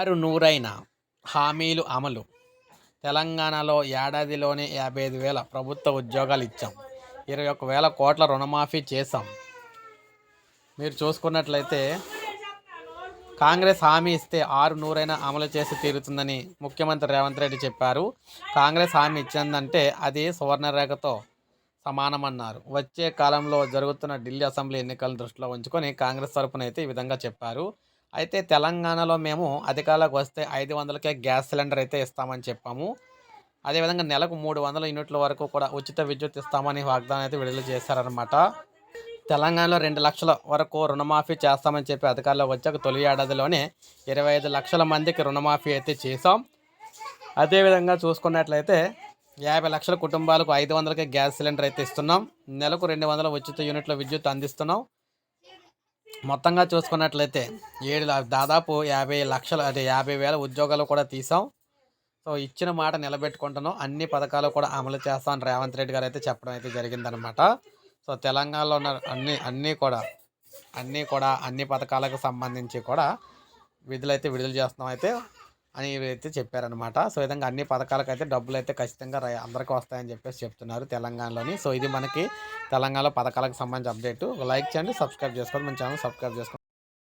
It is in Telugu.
ఆరు నూరైన హామీలు అమలు. తెలంగాణలో ఏడాదిలోనే యాభై ఐదు వేల ప్రభుత్వ ఉద్యోగాలు ఇచ్చాం. ఇరవై ఒక్క వేల కోట్ల రుణమాఫీ చేశాం. మీరు చూసుకున్నట్లయితే కాంగ్రెస్ హామీ ఇస్తే ఆరు నూరైనా అమలు చేసి తీరుతుందని ముఖ్యమంత్రి రేవంత్ రెడ్డి చెప్పారు. కాంగ్రెస్ హామీ ఇచ్చిందంటే అది సువర్ణరేఖతో సమానమన్నారు. వచ్చే కాలంలో జరుగుతున్న ఢిల్లీ అసెంబ్లీ ఎన్నికలను దృష్టిలో ఉంచుకొని కాంగ్రెస్ తరపున అయితే ఈ విధంగా చెప్పారు. అయితే తెలంగాణలో మేము అధికారులకు వస్తే ఐదు వందలకే గ్యాస్ సిలిండర్ అయితే ఇస్తామని చెప్పాము. అదేవిధంగా నెలకు మూడు వందల యూనిట్ల వరకు కూడా ఉచిత విద్యుత్ ఇస్తామని వాగ్దానం అయితే విడుదల చేశారనమాట తెలంగాణలో రెండు లక్షల వరకు రుణమాఫీ చేస్తామని చెప్పి అధికారులు వచ్చాక తొలి ఏడాదిలోనే ఇరవై ఐదు లక్షల మందికి రుణమాఫీ అయితే చేసాం అదేవిధంగా చూసుకున్నట్లయితే యాభై లక్షల కుటుంబాలకు ఐదు వందలకే గ్యాస్ సిలిండర్ అయితే ఇస్తున్నాం. నెలకు రెండు వందల ఉచిత యూనిట్ల విద్యుత్ అందిస్తున్నాం. మొత్తంగా చూసుకున్నట్లయితే ఏడు దాదాపు యాభై లక్షలు అదే యాభై వేల ఉద్యోగాలు కూడా తీసాం. సో ఇచ్చిన మాట నిలబెట్టుకుంటున్నాం. అన్ని పథకాలు కూడా అమలు చేస్తామని రేవంత్ రెడ్డి గారు అయితే చెప్పడం అయితే జరిగిందనమాట సో తెలంగాణలో ఉన్న అన్ని అన్నీ కూడా అన్నీ కూడా అన్ని పథకాలకు సంబంధించి కూడా విధులు అయితే విడుదల చేస్తున్నాం. అయితే అని అయితే చెప్పారనమాట సో విధంగా అన్ని పథకాలకు అయితే డబ్బులు అయితే ఖచ్చితంగా అందరికీ వస్తాయని చెప్పేసి చెప్తున్నారు తెలంగాణలోని. సో ఇది మనకి తెలంగాణలో పథకాలకు సంబంధించి అప్డేట్. లైక్ చేయండి సబ్స్క్రైబ్ చేసుకోండి. మన ఛానల్ సబ్స్క్రైబ్ చేసుకోండి.